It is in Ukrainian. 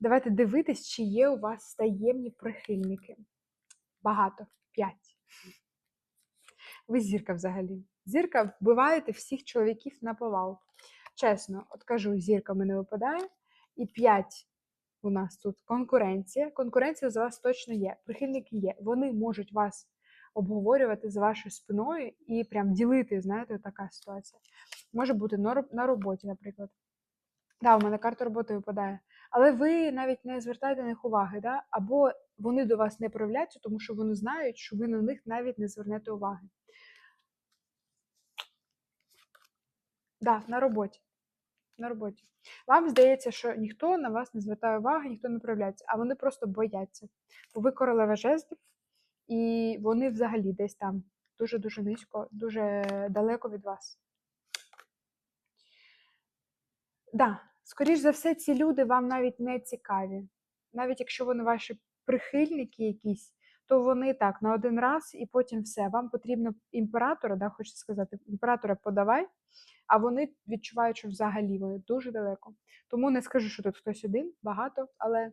Давайте дивитись, чи є у вас таємні прихильники. Багато. П'ять. Ви зірка взагалі. Зірка вбиваєте всіх чоловіків на повал. Чесно, от кажу, зірка мене випадає. І п'ять у нас тут конкуренція. Конкуренція за вас точно є. Прихильники є. Вони можуть вас обговорювати за вашою спиною і прям ділити, знаєте, така ситуація. Може бути на роботі, наприклад. Да, у мене карта роботи випадає. Але ви навіть не звертаєте на них уваги, да? або вони до вас не проявляються, тому що вони знають, що ви на них навіть не звернете уваги. Да, на роботі. На роботі. Вам здається, що ніхто на вас не звертає уваги, ніхто не проявляється, а вони просто бояться. Бо ви королева жезлів, і вони взагалі десь там дуже-дуже низько, дуже далеко від вас. Да, скоріш за все, ці люди вам навіть не цікаві. Навіть якщо вони ваші прихильники якісь, то вони так на один раз і потім все. Вам потрібно імператора, да, хочу сказати, імператора подавай, а вони відчувають, що взагалі вони дуже далеко. Тому не скажу, що тут хтось один, багато, але